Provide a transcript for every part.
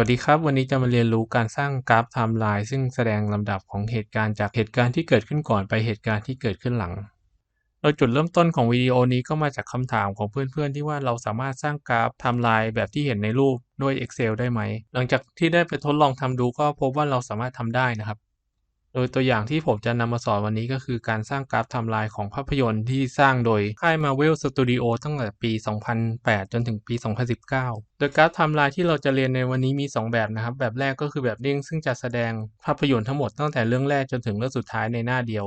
วัสดีครับ วันนี้จะมาเรียนรู้การสร้างกราฟไทม์ไลน์ซึ่งแสดงลำดับของเหตุการณ์จากเหตุการณ์ที่เกิดขึ้นก่อนไปเหตุการณ์ที่เกิดขึ้นหลัง โดยจุดเริ่มต้นของวิดีโอนี้ก็มาจากคำถามของเพื่อนๆ ที่ว่าเราสามารถสร้างกราฟไทม์ไลน์แบบที่เห็นในรูปด้วย Excel ได้ไหม หลังจากที่ได้ไปทดลองทำดูก็พบว่าเราสามารถทำได้นะครับ โดยตัวอย่างที่ผมจะนำมาสอนวันนี้ก็คือการสร้างกราฟไทม์ไลน์ของภาพยนตร์ที่สร้างโดยค่าย Marvel Studio ตั้งแต่ปี 2008 จนถึงปี 2019 โดยกราฟไทม์ไลน์ที่เราจะเรียนในวันนี้มี 2 แบบนะครับ แบบแรกก็คือแบบเด้งซึ่งจะแสดงภาพยนตร์ทั้งหมดตั้งแต่เรื่องแรกจนถึงเรื่องสุดท้ายในหน้าเดียว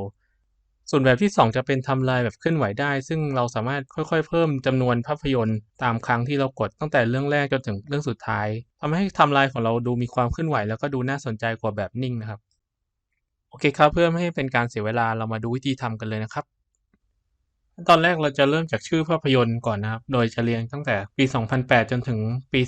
ส่วนแบบที่ 2 จะเป็นทม์ไลน์แบบเคลื่อนไหวได้ ซึ่งเราสามารถค่อยๆ เพิ่มจำนวนภาพยนตร์ตามครั้งที่เรากดตั้งแต่เรื่องแรกจนถึงเรื่องสุดท้ายทำให้ทม์ไลน์ของเราดูมีความเคลื่อนไหว แล้วก็ดูน่าสนใจกว่าแบบนิ่งนะครับ โอเคครับเพื่อไม่ให้เป็นการเสียเวลาเรามาดูวิธีทำกันเลยนะครับตอนแรกเราจะเริ่มจากชื่อภาพยนตร์ก่อนนะครับ โดยจะเรียงตั้งแต่ปี 2008 จนถึงปี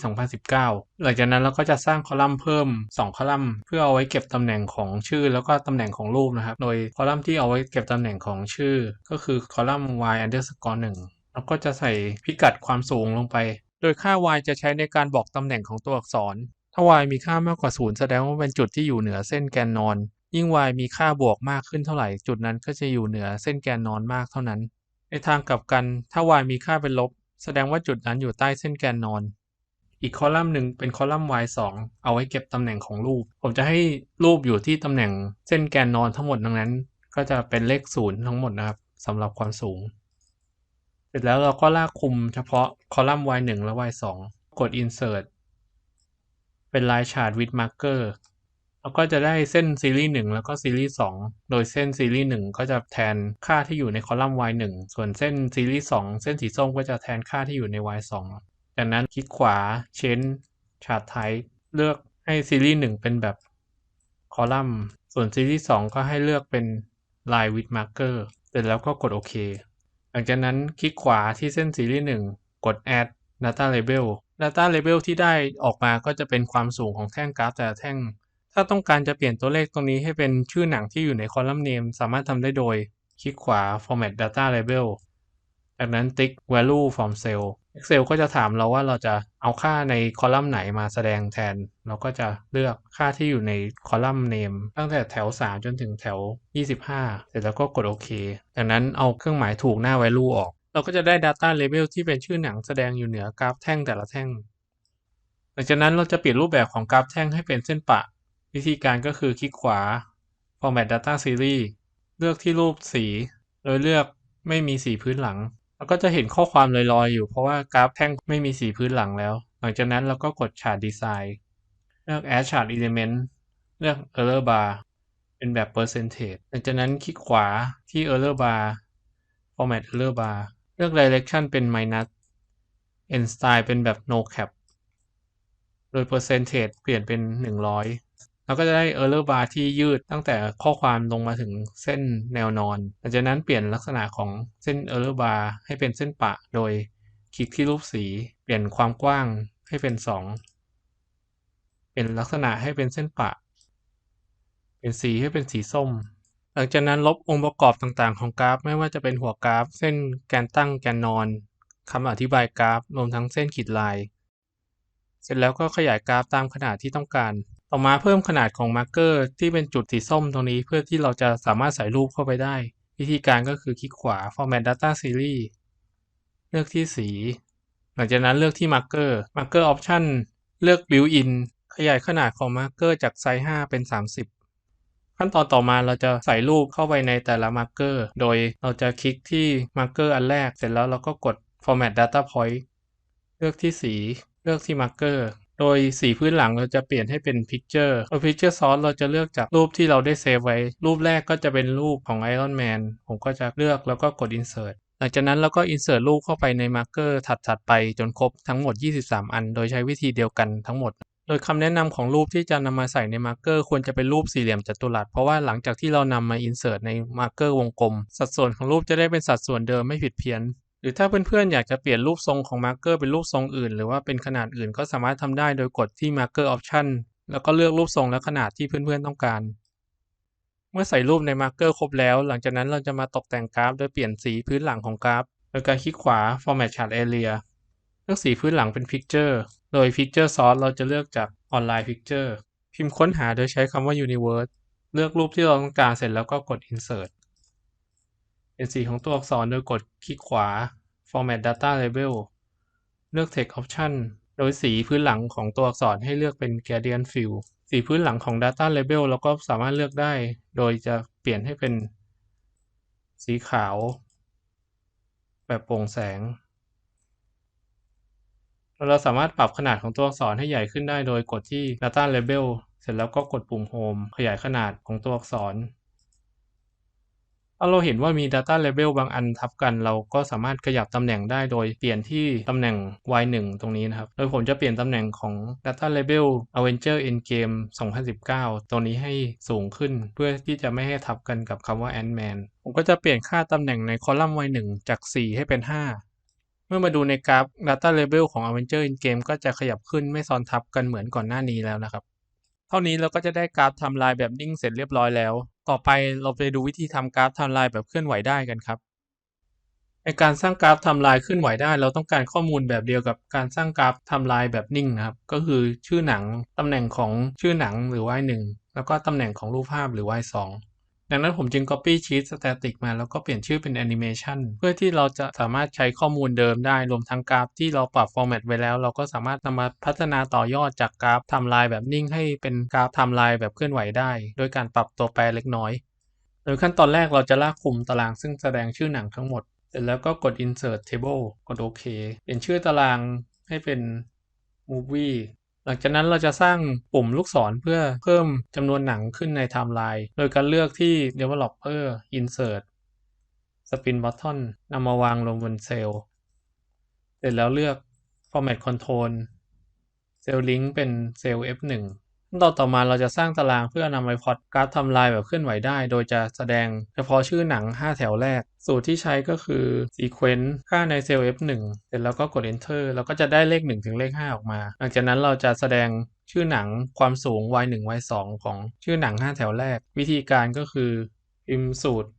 2019 หลังจากนั้นเราก็จะสร้างคอลัมน์เพิ่ม 2 คอลัมน์ เพื่อเอาไว้เก็บตำแหน่งของชื่อแล้วก็ตำแหน่งของรูปนะครับ โดยคอลัมน์ที่เอาไว้เก็บตำแหน่งของชื่อ ก็คือคอลัมน์ y underscore 1แล้วก็จะใส่พิกัดความสูงลงไป โดยค่า y จะใช้ในการบอกตำแหน่งของตัวอักษร ถ้า y มีค่ามากกว่า 0 แสดงว่าเป็นจุดที่อยู่เหนือเส้นแกนนอน ยิ่ง y มีค่าบวกมากขึ้นเท่าไหร่ จุดนั้นก็จะอยู่เหนือเส้นแกนนอนมากเท่านั้น ในทางกลับกันถ้า y มีค่าเป็นลบ แสดงว่าจุดนั้นอยู่ใต้เส้นแกนนอน อีกคอลัมน์หนึ่งเป็นคอลัมน์ y 2เอาไว้เก็บตำแหน่งของรูป ผมจะให้รูปอยู่ที่ตำแหน่งเส้นแกนนอนทั้งหมดดังนั้น ก็จะเป็นเลขศูนย์ทั้งหมดนะครับสำหรับความสูง เสร็จแล้วเราก็ลากคุมเฉพาะคอลัมน์ y 1และ y 2กด insert เป็นลายฉาด with marker แล้วก็จะได้เส้นซีรีส์1แล้วก็ซีรีส์2โดยเส้นซีรีส์1ก็จะแทนค่าที่อยู่ในคอลัมน์ y 1ส่วนเส้นซีรีส์2เส้นสีส้มก็จะแทนค่าที่อยู่ใน y 2จากนั้นคลิกขวา change chart type เลือกให้ซีรีส์1เป็นแบบคอลัมน์ ส่วนซีรีส์2ก็ให้เลือกเป็น line with marker เสร็จแล้วก็กดโอเคหลังจากนั้นคลิกขวาที่เส้นซีรีส์1กด add data label data label ที่ได้ออกมาก็จะเป็นความสูงของแท่งกราฟแต่ละแท่ง ถ้าต้องการจะเปลี่ยนตัวเลขตรงนี้ให้เป็นชื่อหนังที่อยู่ในคอลัมน์ name สามารถทำได้โดย คลิกขวา format data label จากนั้นติ๊ก value from cell Excel ก็จะถามเราว่าเราจะเอาค่าในคอลัมน์ไหนมาแสดงแทน เราก็จะเลือกค่าที่อยู่ในคอลัมน์ name ตั้งแต่แถว 3 จนถึงแถว 25 เสร็จแล้วก็กดโอเค จากนั้นเอาเครื่องหมายถูกหน้า value ออก เราก็จะได้ data label ที่เป็นชื่อหนังแสดงอยู่เหนือกราฟแท่งแต่ละแท่ง หลังจากนั้นเราจะเปลี่ยนรูปแบบของกราฟแท่งให้เป็นเส้นปะ วิธีการก็คือคลิกขวา format data series เลือกที่รูปสี โดยเลือกไม่มีสีพื้นหลัง แล้วก็จะเห็นข้อความลอยๆอยู่เพราะว่ากราฟแท่งไม่มีสีพื้นหลังแล้ว หลังจากนั้นเราก็กด chart design เลือก add chart element เลือก error bar เป็นแบบ percentage หลังจากนั้นคลิกขวาที่ error bar format error bar เลือก direction เป็น minus end style เป็นแบบ no cap โดย percentage เปลี่ยนเป็น 100 เราก็จะได้ error bar ที่ยืดตั้งแต่ข้อความลงมาถึงเส้นแนวนอน หลังจากนั้นเปลี่ยนลักษณะของเส้น error bar ให้เป็นเส้นปะ โดยคลิกที่รูปสี เปลี่ยนความกว้างให้เป็น 2 เปลี่ยนลักษณะให้เป็นเส้นปะ เป็นสีให้เป็นสีส้ม หลังจากนั้นลบองค์ประกอบต่างๆ ของกราฟ ไม่ว่าจะเป็นหัวกราฟ เส้นแกนตั้งแกนนอนคำอธิบายกราฟรวมทั้งเส้นขีดลาย เสร็จแล้วก็ขยายกราฟตามขนาดที่ต้องการ ต่อมาเพิ่มขนาดของมาร์กเกอร์ที่เป็นจุดสีส้มตรงนี้เพื่อที่เราจะสามารถใส่รูปเข้าไปได้ วิธีการก็คือคลิกขวา format data series เลือกที่สี หลังจากนั้นเลือกที่ marker marker option เลือก built in ขยายขนาดของ marker จากไซส์ 5 เป็น 30 ขั้นตอนต่อมาเราจะใส่รูปเข้าไปในแต่ละ marker โดยเราจะคลิกที่ marker อันแรก เสร็จแล้วเราก็กด format data point เลือกที่สี เลือกที่ marker โดยสีพื้นหลังเราจะเปลี่ยนให้เป็น picture โดย picture source เราจะเลือกจากรูปที่เราได้เซฟไว้ รูปแรกก็จะเป็นรูปของ Iron Man ผมก็จะเลือกแล้วก็กด insert หลังจากนั้นเราก็ insert รูปเข้าไปใน marker ถัดๆไปจนครบทั้งหมด 23 อัน โดยใช้วิธีเดียวกันทั้งหมดโดยคำแนะนำของรูปที่จะนำมาใส่ใน marker ควรจะเป็นรูปสี่เหลี่ยมจัตุรัสเพราะว่าหลังจากที่เรานำมา insert ใน marker วงกลม สัดส่วนของรูปจะได้เป็นสัดส่วนเดิมไม่ผิดเพี้ยน หรือถ้าเพื่อนๆ อยากจะเปลี่ยนรูปทรงของมาร์กเกอร์เป็นรูปทรงอื่น หรือว่าเป็นขนาดอื่นก็สามารถทำได้โดยกดที่ Marker Option แล้วก็เลือกรูปทรงและขนาดที่เพื่อนๆ ต้องการ เมื่อใส่รูปในมาร์กเกอร์ครบแล้ว หลังจากนั้นเราจะมาตกแต่งกราฟ โดยเปลี่ยนสีพื้นหลังของกราฟ โดยการคลิกขวา Format Chart Area เลือกสีพื้นหลังเป็น Picture โดย Picture Source เราจะเลือกจาก Online Picture พิมพ์ค้นหาโดยใช้คำว่า Universe เลือกรูปที่เราต้องการเสร็จแล้วก็กด Insert เปลี่ยนสีของตัวอักษรโดยกดคลิกขวา Format Data Label เลือก Text Option โดยสีพื้นหลังของตัวอักษรให้เลือกเป็น Gradient Fill สีพื้นหลังของ Data Label เราก็สามารถเลือกได้ โดยจะเปลี่ยนให้เป็น สีขาว แบบโปร่งแสง เราสามารถปรับขนาดของตัวอักษรให้ใหญ่ขึ้นได้ โดยกดที่ Data Label เสร็จแล้วก็กดปุ่ม Home ขยายขนาดของตัวอักษร ถ้าเราเห็นว่ามี Data Label บางอันทับกัน เราก็สามารถขยับตำแหน่งได้โดยเปลี่ยนที่ตำแหน่ง Y1 ตรงนี้นะครับ โดยผมจะเปลี่ยนตำแหน่งของ Data Label Avenger Endgame 2019 ตัวนี้ให้สูงขึ้น เพื่อที่จะไม่ให้ทับกันกับคำว่า Ant-Man ผมก็จะเปลี่ยนค่าตำแหน่งในคอลัมน์ Y1 จาก 4 ให้เป็น 5เมื่อมาดูในกราฟ Data Label ของ Avenger Endgame ก็จะขยับขึ้นไม่ซ้อนทับกันเหมือนก่อนหน้านี้แล้วนะครับ เท่านี้เราก็จะได้กราฟทำลายแบบนิ่งเสร็จเรียบร้อยแล้ว ต่อไปเราไปดูวิธีทำกราฟทำลายแบบเคลื่อนไหวได้กันครับ ในการสร้างกราฟทำลายเคลื่อนไหวได้ เราต้องการข้อมูลแบบเดียวกับการสร้างกราฟทำลายแบบนิ่งนะครับ ก็คือชื่อหนังตำแหน่งของชื่อหนังหรือ y1 แล้วก็ตำแหน่งของรูปภาพหรือ y2 ดังนั้นผมจึง copy sheet static มาแล้วก็เปลี่ยนชื่อเป็น animation เพื่อที่เราจะสามารถใช้ข้อมูลเดิมได้ รวมทั้งกราฟที่เราปรับ format ไว้แล้ว เราก็สามารถนำมาพัฒนาต่อยอดจากกราฟทม์ไลน์แบบนิ่งให้เป็นกราฟทม์ไลน์แบบเคลื่อนไหวได้ โดยการปรับตัวแปรเล็กน้อยโดยขั้นตอนแรกเราจะลากคุมตารางซึ่งแสดงชื่อหนังทั้งหมด เสร็จแล้วก็กด insert table กดโอเค เปลี่ยนชื่อตารางให้เป็น movie หลังจากนั้นเราจะสร้างปุ่มลูกศรเพื่อเพิ่มจำนวนหนังขึ้นในไทม์ไลน์โดยการเลือกที่ developer insert spin button นำมาวางลงบนเซลล์ เสร็จแล้วเลือก format control เซลล์ลิงก์เป็นเซลล์ F1 ขั้นตอนต่อมาเราจะสร้างตารางเพื่อนำไปพอตการาฟไทม์ไลน์แบบเคลื่อนไหวได้ โดยจะแสดงเฉพาะชื่อหนัง 5 แถวแรก สูตรที่ใช้ก็คือ sequence ค่าในเซลล์ F1 เสร็จแล้วก็กด enter แล้วก็จะได้เลข 1 ถึงเลข 5 ออกมา หลังจากนั้นเราจะแสดงชื่อหนังความสูง y1 y2 ของชื่อหนัง 5 แถวแรก วิธีการก็คือพิมพ์สูตร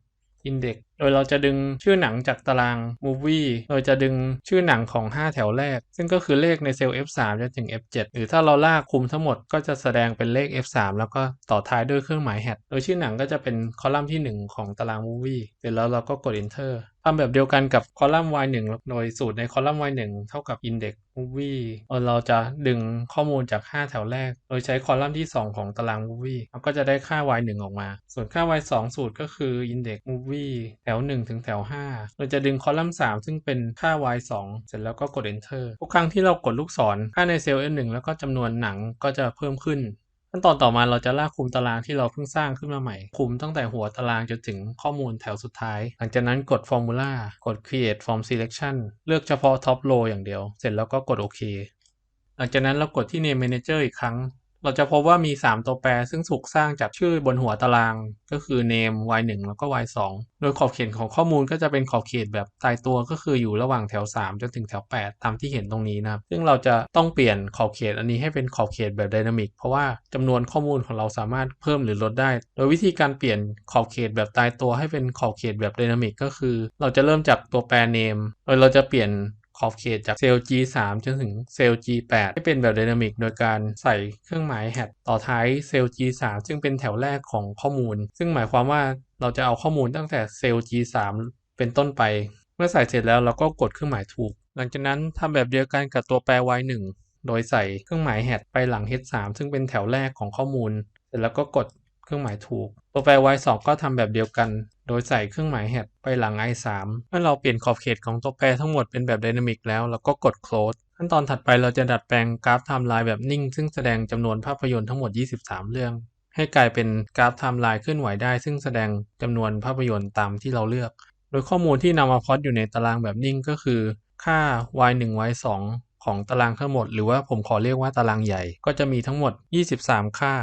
index ดยเราจะดึงชื่อหนังจากตาราง movie โดยจะดึงชื่อหนังของ 5 แถวแรก ซึ่งก็คือเลขในเซลล์ F3 จนถึง F7 หรือถ้าเราลากคุมทั้งหมดก็จะแสดงเป็นเลข F3 แล้วก็ต่อท้ายด้วยเครื่องหมาย hat โดยชื่อหนังก็จะเป็นคอลัมน์ที่ 1 ของตาราง movie เสร็จแล้วเราก็กด enter ทำแบบเดียวกันกับคอลัมน์ y1 โดยสูตรในคอลัมน์ y1 เท่ากับ index movie เราจะดึงข้อมูลจาก 5 แถวแรก โดยใช้คอลัมน์ที่ 2 ของตาราง movie เราก็จะได้ค่า y1 ออกมา ส่วนค่า y2 สูตรก็คือ index movie แถว 1 ถึงแถว 5 เราจะดึงคอลัมน์ 3 ซึ่งเป็นค่า y2 เสร็จแล้วก็กด enter ทุกครั้งที่เรากดลูกศรค่าในเซลล์ f1 แล้วก็จำนวนหนังก็จะเพิ่มขึ้น ขั้นตอนต่อมาเราจะลากคุมตารางที่เราเพิ่งสร้างขึ้นมาใหม่ คุมตั้งแต่หัวตารางจนถึงข้อมูลแถวสุดท้าย หลังจากนั้นกด formula กด create form selection เลือกเฉพาะ top row อย่างเดียว เสร็จแล้วก็กดโอเคหลังจากนั้นเรากดที่ name manager อีกครั้ง เราจะพบว่ามี 3 ตัวแปร ซึ่งถูกสร้างจากชื่อบนหัวตาราง ก็คือ name y1 แล้วก็ y2 โดยขอบเขตของข้อมูลก็จะเป็นขอบเขตแบบตายตัวก็คืออยู่ระหว่างแถว 3 จนถึงแถว 8 ตามที่เห็นตรงนี้นะครับ ซึ่งเราจะต้องเปลี่ยนขอบเขตอันนี้ให้เป็นขอบเขตแบบไดนามิกเพราะว่าจำนวนข้อมูลของเราสามารถเพิ่มหรือลดได้ โดยวิธีการเปลี่ยนขอบเขตแบบตายตัวให้เป็นขอบเขตแบบไดนามิกก็คือ เราจะเริ่มจากตัวแปร name โดยเราจะเปลี่ยน ขอบเขตจากเซลล์ G3 จนถึงเซลล์ G8 ให้เป็นแบบไดนามิกโดยการใส่เครื่องหมาย hat ต่อท้ายเซลล์ G3 ซึ่งเป็นแถวแรกของข้อมูล ซึ่งหมายความว่าเราจะเอาข้อมูลตั้งแต่เซลล์ G3 เป็นต้นไป เมื่อใส่เสร็จแล้วเราก็กดเครื่องหมายถูก หลังจากนั้นทำแบบเดียวกันกับตัวแปร y1 โดยใส่เครื่องหมาย hat ไปหลัง h3 ซึ่งเป็นแถวแรกของข้อมูล เสร็จแล้วก็กดเครื่องหมายถูก ตัวแปร y2 ก็ทำแบบเดียวกัน โดยใส่เครื่องหมาย hat ไปหลัง i3 เมื่อเราเปลี่ยนขอบเขตของตัวแปรทั้งหมดเป็นแบบไดนามิกแล้วเราก็กด close ขั้นตอนถัดไปเราจะดัดแปลงกราฟไทม์ไลน์แบบนิ่ง ซึ่งแสดงจำนวนภาพยนตร์ทั้งหมด 23 เรื่อง ให้กลายเป็นกราฟไทม์ไลน์เคลื่อนไหวได้ ซึ่งแสดงจำนวนภาพยนตร์ตามที่เราเลือก โดยข้อมูลที่นำมาพอตอยู่ในตารางแบบนิ่งก็คือ ค่า y1 y2 ของตารางทั้งหมด หรือว่าผมขอเรียกว่าตารางใหญ่ ก็จะมีทั้งหมด 23 ค่า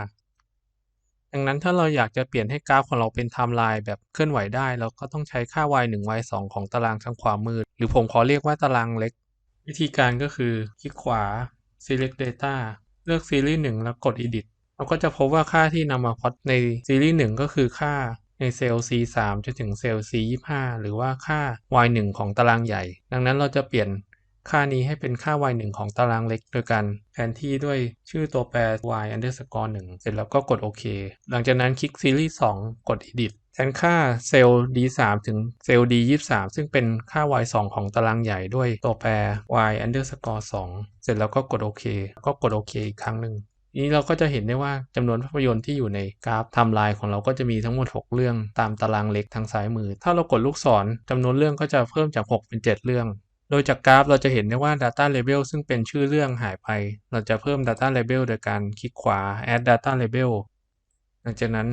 ดังนั้นถ้าเราอยากจะเปลี่ยนให้กราฟของเราเป็นไทม์ไลน์แบบเคลื่อนไหวได้ เราก็ต้องใช้ค่า y1 y2 ของตารางทางขวามือ หรือผมขอเรียกว่าตารางเล็ก วิธีการก็คือคลิกขวา select data เลือกซีรีส์1แล้วกด edit เราก็จะพบว่าค่าที่นำมาพอตในซีรีส์1ก็คือค่าในเซลล์ C3 จนถึงเซลล์ C25 หรือว่าค่า Y1 ของตารางใหญ่ ดังนั้นเราจะเปลี่ยน ค่านี้ให้เป็นค่า y 1ของตารางเล็กโดยการแทนที่ด้วยชื่อตัวแปร y underscore 1เสร็จแล้วก็กดโอเค หลังจากนั้นคลิกซีรีส์2กด edit แทนค่าเซลล์ d3 ถึงเซลล์ d23 ซึ่งเป็นค่า y 2ของตารางใหญ่ด้วยตัวแปร y underscore 2เสร็จแล้วก็กดโอเคก็กดโอเคอีกครั้งหนึ่งนี้เราก็จะเห็นได้ว่าจำนวนภาพยนตร์ที่อยู่ในกราฟไทม์ไลน์ของเราก็จะมีทั้งหมด 6 เรื่องตามตารางเล็กทางซ้ายมือ ถ้าเรากดลูกศรจำนวนเรื่องก็จะเพิ่มจาก 6 เป็น 7 เรื่อง โดยจากกราฟเราจะเห็นได้ว่า Data Label ซึ่งเป็นชื่อเรื่องหายไป เราจะเพิ่ม Data Label โดยการคลิกขวา Add Data Label หลังจากนั้น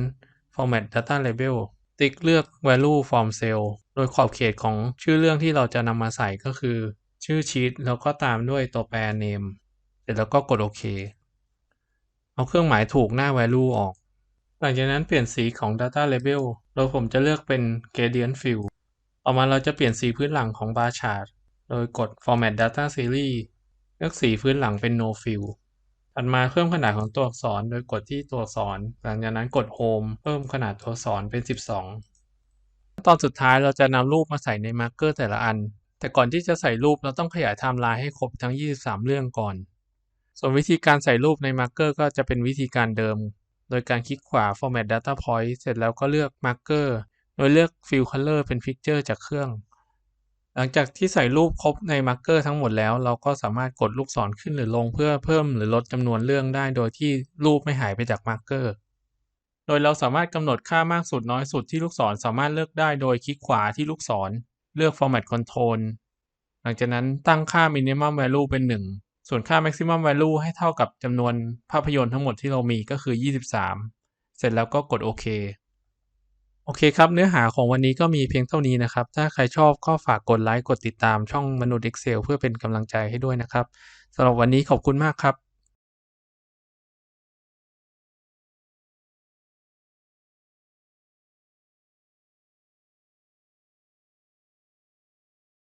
Format Data Label ติ๊กเลือก Value from Cell โดยขอบเขตของชื่อเรื่องที่เราจะนำมาใส่ก็คือ ชื่อชีตแล้วก็ตามด้วยตัวแปร name เสร็จแล้วก็กดโอเค เอาเครื่องหมายถูกหน้า value ออก หลังจากนั้นเปลี่ยนสีของ data label โดยผมจะเลือกเป็น gradient fill ต่อมาเราจะเปลี่ยนสีพื้นหลังของ bar chart โดยกด format data series เลือกสีพื้นหลังเป็น no fill ถัดมาเพิ่มขนาดของตัวอักษรโดยกดที่ตัวอักษร หลังจากนั้นกด home เพิ่มขนาดตัวอักษรเป็น 12 ตอนสุดท้ายเราจะนำรูปมาใส่ในมาร์กเกอร์แต่ละอัน แต่ก่อนที่จะใส่รูปเราต้องขยายไทม์ไลน์ให้ครบทั้ง 23 เรื่องก่อน ส่วนวิธีการใส่รูปในมาร์กเกอร์ก็จะเป็นวิธีการเดิม โดยการคลิกขวา format data point เสร็จแล้วก็เลือกมาร์กเกอร์โดยเลือก fill color เป็น picture จากเครื่อง หลังจากที่ใส่รูปครบในมาร์กเกอร์ทั้งหมดแล้ว เราก็สามารถกดลูกศรขึ้นหรือลงเพื่อเพิ่มหรือลดจำนวนเรื่องได้โดยที่รูปไม่หายไปจากมาร์กเกอร์ โดยเราสามารถกำหนดค่ามากสุดน้อยสุดที่ลูกศรสามารถเลือกได้โดยคลิกขวาที่ลูกศร เลือก format control หลังจากนั้นตั้งค่า minimum value เป็น 1 ส่วนค่า maximum value ให้เท่ากับจำนวนภาพยนตร์ทั้งหมดที่เรามีก็คือ 23 เสร็จแล้วก็กดโอเค โอเคครับ เนื้อหาของวันนี้ก็มีเพียงเท่านี้นะครับ ถ้าใครชอบก็ฝากกดไลค์ กดติดตามช่องมนุษย์ Excel เพื่อเป็นกำลังใจให้ด้วยนะครับสำหรับวันนี้ขอบคุณมากครับ